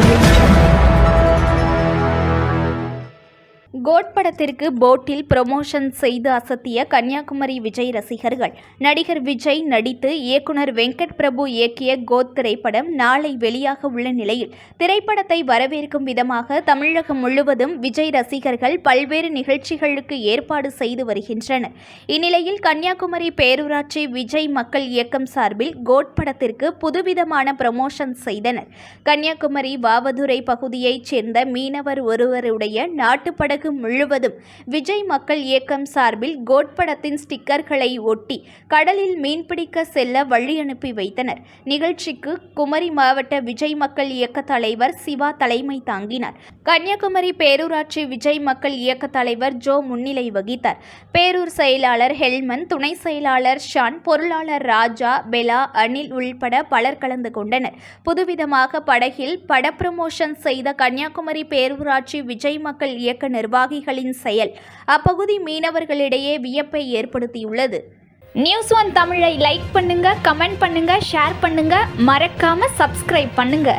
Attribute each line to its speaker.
Speaker 1: Audio படத்திற்கு போட்டில் promotion செய்து அசத்திய கன்னியாகுமரி விஜய் ரசிகர்கள். நடிகர் விஜய் நடித்து இயக்குனர் வெங்கட் பிரபு இயக்கிய கோத் திரைப்படம் நாளை வெளியாக உள்ள நிலையில். திரைப்படத்தை வரவேற்கும் விதமாக தமிழகம் முழுவதும் விஜய் ரசிகர்கள் பல்வேறு நிகழ்ச்சிகளுக்கு ஏற்பாடு செய்து வருகின்றனர். இந்நிலையில் கன்னியாகுமரி பேரூராட்சி விஜய் மக்கள் இயக்கம் சார்பில் கோட் படத்திற்கு புதுவிதமான ப்ரமோஷன் செய்தனர். கன்னியாகுமரி வாவதுரை பகுதியைச் சேர்ந்த மீனவர் ஒருவருடைய நாட்டுப்படகு முழுவதும். விஜய் மக்கள் இயக்கம் சார்பில் கோட் படத்தின் ஸ்டிக்கர்களை ஒட்டி கடலில் மீன்பிடிக்க செல்ல வழி அனுப்பி வைத்தனர். நிகழ்ச்சிக்கு குமரி மாவட்ட விஜய் மக்கள் இயக்க தலைவர் சிவா தலைமை தாங்கினார். கன்னியாகுமரி பேரூராட்சி விஜய் மக்கள் இயக்க தலைவர் ஜோ முன்னிலை வகித்தார். பேரூர் செயலாளர் ஹெல்மன் துணை செயலாளர் ஷான் பொருளாளர் ராஜா பெலா அனில் உள்பட பலர் கலந்து கொண்டனர். புதுவிதமாக படகில் பட ப்ரமோஷன் செய்த கன்னியாகுமரி பேரூராட்சி விஜய் மக்கள் இயக்க நிர்வாகிகளின் செயல். அப்பகுதி மீனவர்களிடையே வியப்பை ஏற்படுத்தியுள்ளது. நியூஸ் ஒன் தமிழை லைக் பண்ணுங்க கமெண்ட் பண்ணுங்க ஷேர் பண்ணுங்க. மறக்காம சப்ஸ்கிரைப் பண்ணுங்க.